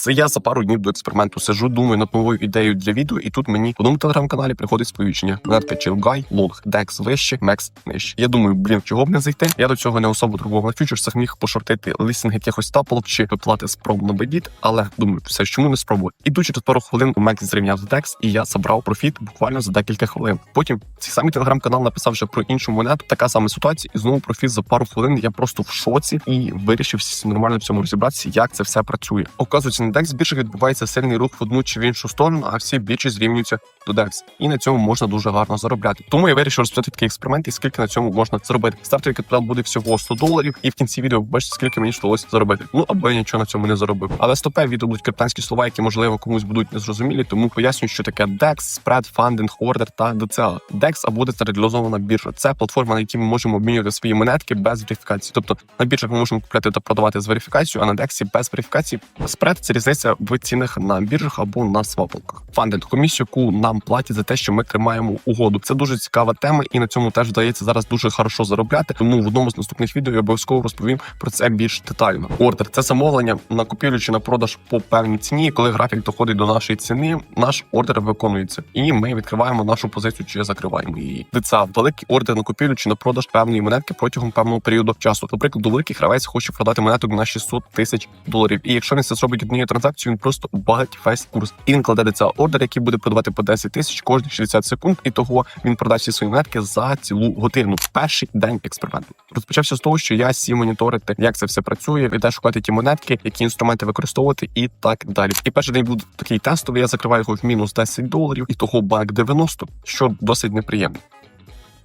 Це я за пару днів до експерименту сижу, думаю над новою ідеєю для відео, і тут мені в одному телеграм-каналі приходить сповіщення. Монетка Чилгай, Лонг, Декс вище, Мекс нижче. Я думаю, блін, чого б не зайти? Я до цього не особо торгував на фьючерсах, міг пошортити листинг якихось тапалок чи виплати спроб на бедіт, але думаю, все ж чому не спробувати. І через пару хвилин Мекс зрівняв з Декс, і я забрав профіт буквально за декілька хвилин. Потім цей самий телеграм-канал написав вже про іншу монету. Така сама ситуація, і знову профіт за пару хвилин. Я просто в шоці і вирішив нормально в цьому розібратися, як це все працює. Оказується, на Декс більше відбувається сильний рух в одну чи в іншу сторону, а всі більше зрівнюються до DEX. І на цьому можна дуже гарно заробляти. Тому я вирішив розпочати такий експеримент і скільки на цьому можна зробити. Стартовий капітал буде всього 100 доларів, і в кінці відео бачите, скільки мені вдалося заробити. Ну або я нічого на цьому не заробив. Але стопе відео будуть криптанські слова, які можливо комусь будуть незрозумілі, тому поясню, що таке DEX, Spread, Funding, Order та DCA. DEX або децентралізована біржа. Це платформа, на якій ми можемо обмінювати свої монетки без верифікації. Тобто на біржах ми можемо купляти та продавати з верифікацією, а на DEX без верифікації. Spread – це різниця в цінах на біржах або на свапалках. Фандинг комісію, яку нам платять за те, що ми тримаємо угоду. Це дуже цікава тема, і на цьому теж вдається зараз дуже хорошо заробляти. Тому в одному з наступних відео я обов'язково розповім про це більш детально. Ордер це замовлення на купівлю чи на продаж по певній ціні. Коли графік доходить до нашої ціни, наш ордер виконується, і ми відкриваємо нашу позицію чи закриваємо її. ДЦА – великий ордер на купівлю чи на продаж певної монетки протягом певного періоду часу. Наприклад, великий гравець хоче продати монеток на 600 тисяч доларів. І якщо він це зробить однією транзакцією, він просто багать весь курс. І він кладе ДЦА ордер, який буде продавати по 10 тисяч кожні 60 секунд. І того він продасть всі свої монетки за цілу годину. Перший день експерименту розпочався з того, що я сів моніторити, як це все працює, і де шукати ті монетки, які інструменти використовувати, і так далі. І перший день був такий тестовий. Я закриваю його в мінус 10 доларів, і того бак 90, що досить неприємно.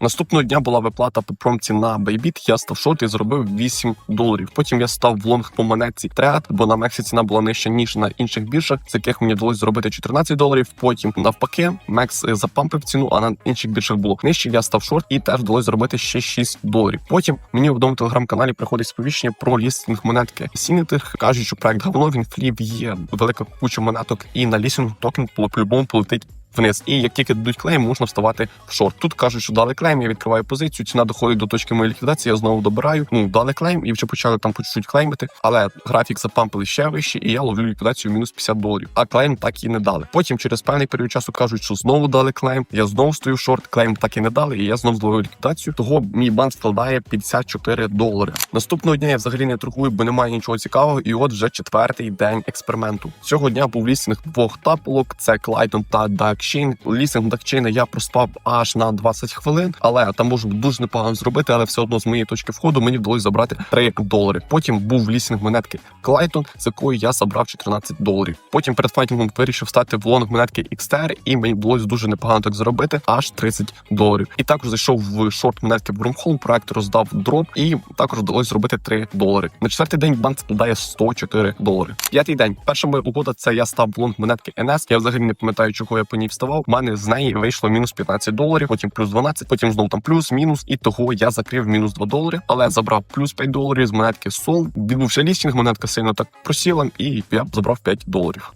Наступного дня була виплата по промці на Bybit, Я став шорт і зробив 8 доларів. Потім я став в лонг по монетці Треат, бо на Мексі ціна була нижча ніж на інших біржах, з яких мені вдалося зробити 14 доларів. Потім навпаки, Мекс запампив ціну, а на інших біржах було нижче. Я став шорт і теж вдалося зробити ще 6 доларів. Потім мені в одному телеграм-каналі приходить сповіщення про лістинг монетки. Сінітих кажуть, що проект говно він фліп є велика куча монеток, і на лістинг токен по-любому полетить вниз. І як тільки дадуть клейм, можна вставати в шорт. Тут кажуть, що дали клейм, я відкриваю позицію. Ціна доходить до точки моєї ліквідації. Я знову добираю. Ну дали клейм і вже почали там по чуть-чуть клеймити. Але графік запампили ще вище, і я ловлю ліквідацію мінус 50 доларів. А клейм так і не дали. Потім через певний період часу кажуть, що знову дали клейм. Я знову стою в шорт, клейм так і не дали. І я знову зловив ліквідацію. Того мій банк складає 54 долари. Наступного дня я взагалі не торгую, бо немає нічого цікавого. І от вже четвертий день експерименту. Цього дня був лістинг двох тапулок: це Клайдон та Дакшін. Лістинг Дакчейна я проспав аж на 20 хвилин, але там можу дуже непогано зробити. Але все одно з моєї точки входу мені вдалося забрати 3 долари. Потім був лістинг монетки Клайтон, з якої я забрав 14 доларів. Потім перед файтингом вирішив стати в лонг монетки XTR, і мені вдалося дуже непогано так заробити аж 30 доларів. І також зайшов в шорт монетки Wormhole, проект роздав дроп, і також вдалося зробити 3 долари. На четвертий день банк складає 104 долари. П'ятий день. Перша моя угода це я став в лонг монетки NS. Я взагалі не пам'ятаю, чого я по ній вставав. У мене з неї вийшло мінус 15 доларів, потім плюс 12, потім знову там плюс, мінус, і того я закрив мінус 2 долари, але забрав плюс 5 доларів з монетки Сол. Відбувся лістінг, монетка сильно так просіла, і я забрав 5 доларів.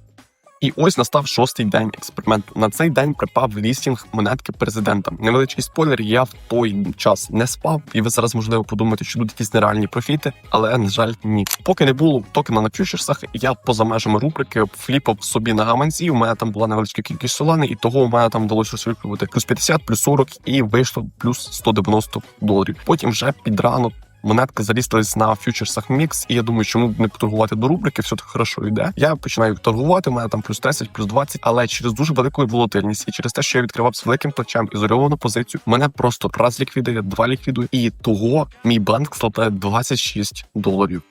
І ось настав шостий день експерименту. На цей день припав лістінг монетки президента. Невеличкий спойлер. Я в той час не спав, і ви зараз можливо подумаєте, що будуть якісь нереальні профіти, але на жаль, ні. Поки не було токена на фьючерсах, я поза межами рубрики фліпав собі на гаманці. У мене там була невеличка кількість солани, і того у мене там вдалося розфліпувати плюс 50, плюс 40 і вийшло плюс 190 доларів. Потім вже під ранок монетка залістилась на фьючерсах мікс, і я думаю, чому б не поторгувати до рубрики, все так хорошо йде. Я починаю торгувати, у мене там плюс 10, плюс 20, але через дуже велику волатильність і через те, що я відкривав з великим плечем ізольовану позицію, мене просто раз ліквідує, два ліквідує, і того мій банк складає 26 доларів.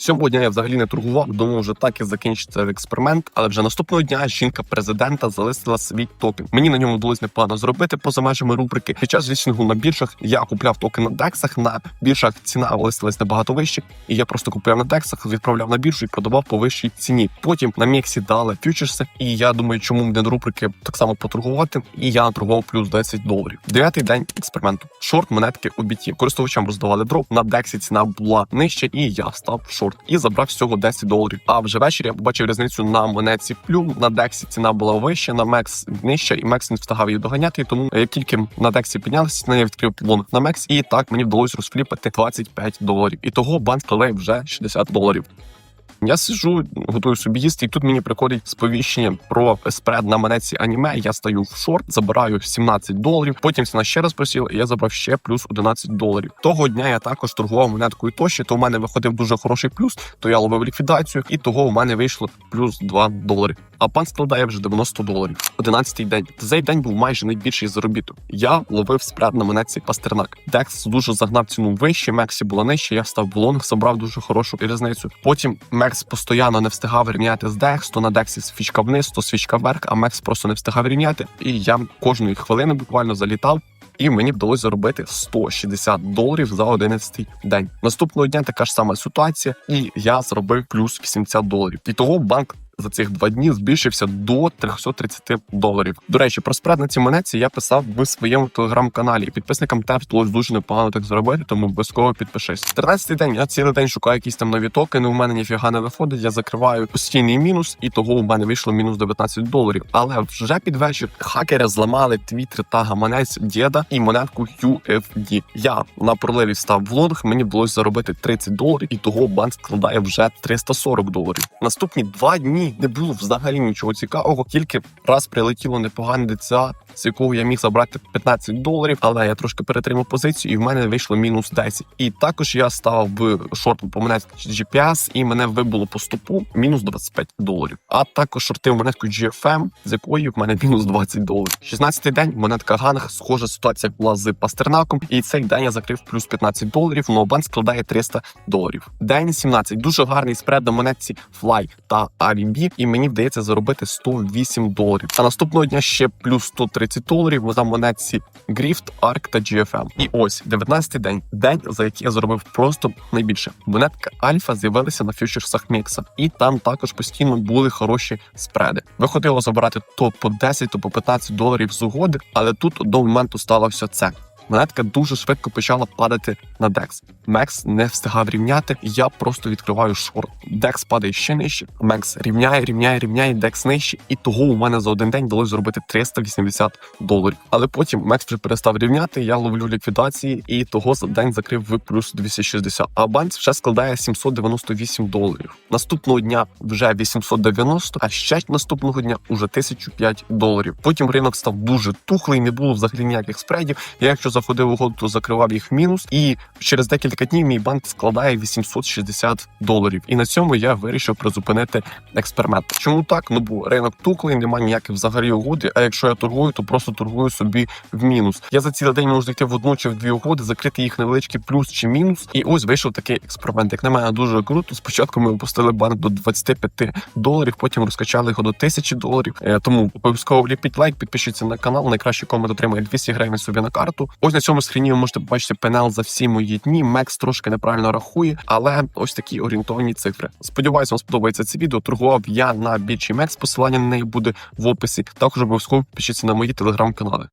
Сьомого дня я взагалі не торгував. Думаю, вже так і закінчиться експеримент. Але вже наступного дня жінка президента залишила свій токен. Мені на ньому вдалося непогано зробити поза межами рубрики. Під час лістингу на біржах я купляв токен на дексах. На біржах ціна листилась набагато вище, і я просто купляв на дексах, відправляв на біржу і продавав по вищій ціні. Потім на міксі дали фьючерси, і я думаю, чому не до рубрики так само поторгувати. І я торгував плюс 10 доларів. Дев'ятий день експерименту. Шорт монетки у біті. Користувачам роздавали дроп. На дексі ціна була нижча, і я став в шорт і забрав всього 10 доларів. А вже ввечері я побачив різницю на монетці плюм. На дексі ціна була вища, на Мекс нижча, і Мекс не встигав її доганяти. Тому як тільки на дексі піднялися, на я відкрив лонг на Мекс, і так мені вдалося розфліпати 25 доларів. І того банк складає вже 60 доларів. Я сижу, готую собі їсти, і тут мені приходить сповіщення про спред на монетці аніме. Я стаю в шорт, забираю 17 доларів. Потім ціна ще раз просіла, і я забрав ще плюс 11 доларів. Того дня я також торгував монеткою тощі, то у мене виходив дуже хороший плюс, то я ловив ліквідацію, і того у мене вийшло плюс 2 долари. А пан складає вже 90 доларів. 11-й день. Цей день був майже найбільший заробіток. Я ловив спред на монетці Пастернак. Декс дуже загнав ціну вище, Мексі була нижче. Я став в лонг, забрав дуже хорошу різницю. Потім Мекс постійно не встигав рівняти з Декс, то на Дексі свічка вниз, то свічка вверх, а Мекс просто не встигав рівняти. І я кожної хвилини буквально залітав. І мені вдалося заробити 160 доларів за 11 день. Наступного дня така ж сама ситуація, і я зробив плюс 80 доларів. І того банк за цих два дні збільшився до 330 доларів. До речі, про спред на цій монетці я писав в своєму телеграм-каналі. Підписникам теж вдалося дуже непогано так зробити, тому обов'язково підпишись. 13 день я цілий день шукаю якісь там нові токени. У мене ніфіга не виходить. Я закриваю постійний мінус, і того у мене вийшло мінус 19 доларів. Але вже під вечір хакери зламали твіттер та гаманець діда і монетку UFD. Я на проливі став в лонг, мені вдалося заробити 30 доларів, і того банк складає вже 340 доларів. Наступні два дні не було взагалі нічого цікавого, тільки раз прилетіло непогане ДЦА, з якого я міг забрати 15 доларів, але я трошки перетримав позицію, і в мене вийшло мінус 10. І також я став в шорт по монетці GPS, і мене вибуло по стопу мінус 25 доларів. А також шортив монетку GFM, з якої в мене мінус 20 доларів. 16-й день монетка Ганг, схожа ситуація була з Пастернаком, і цей день я закрив плюс 15 доларів. Ноубан складає 300 доларів. День 17. Дуже гарний спред на монетці Fly та RMB, і мені вдається заробити 108 доларів. А наступного дня ще плюс 130 доларів за монетці Grift, ARK та GFM. І ось 19-й день, день, за який я заробив просто найбільше. Монетка Альфа з'явилася на фьючерсах Мікса, і там також постійно були хороші спреди. Виходило забирати то по 10, то по 15 доларів з угоди, але тут до моменту сталося це. Монетка дуже швидко почала падати на DEX. Мекс не встигав рівняти. Я просто відкриваю шорт. DEX падає ще нижче. Мекс рівняє, рівняє, рівняє, DEX нижче, і того у мене за один день вдалося зробити 380 доларів. Але потім Мекс вже перестав рівняти. Я ловлю ліквідації, і того за день закрив в плюс 260. А банк вже складає 798 доларів. Наступного дня вже 890, а ще наступного дня уже 1005 доларів. Потім ринок став дуже тухлий, не було взагалі ніяких спредів. Я якщо заходив угоду, то закривав їх в мінус, і через декілька днів мій банк складає 860 доларів. І на цьому я вирішив призупинити експеримент. Чому так? Ну бо ринок тухлий, немає ніяких взагалі угоди. А якщо я торгую, то просто торгую собі в мінус. Я за цілий день можу зайти в одну чи в дві угоди, закрити їх невеличкий плюс чи мінус. І ось вийшов такий експеримент. Як на мене дуже круто. Спочатку ми опустили банк до 25 доларів, потім розкачали його до 1000 доларів. Е, Тому обов'язково вліпіть лайк, підпишіться на канал. Найкращий комент отримає 200 гривень собі на карту. Ось на цьому скріні ви можете побачити пенал за всі мої дні. Мекс трошки неправильно рахує, але ось такі орієнтовні цифри. Сподіваюсь, вам сподобається це відео. Торгував я на бічі Мекс. Посилання на неї буде в описі. Також обов'язково підпишіться на мої телеграм-канали.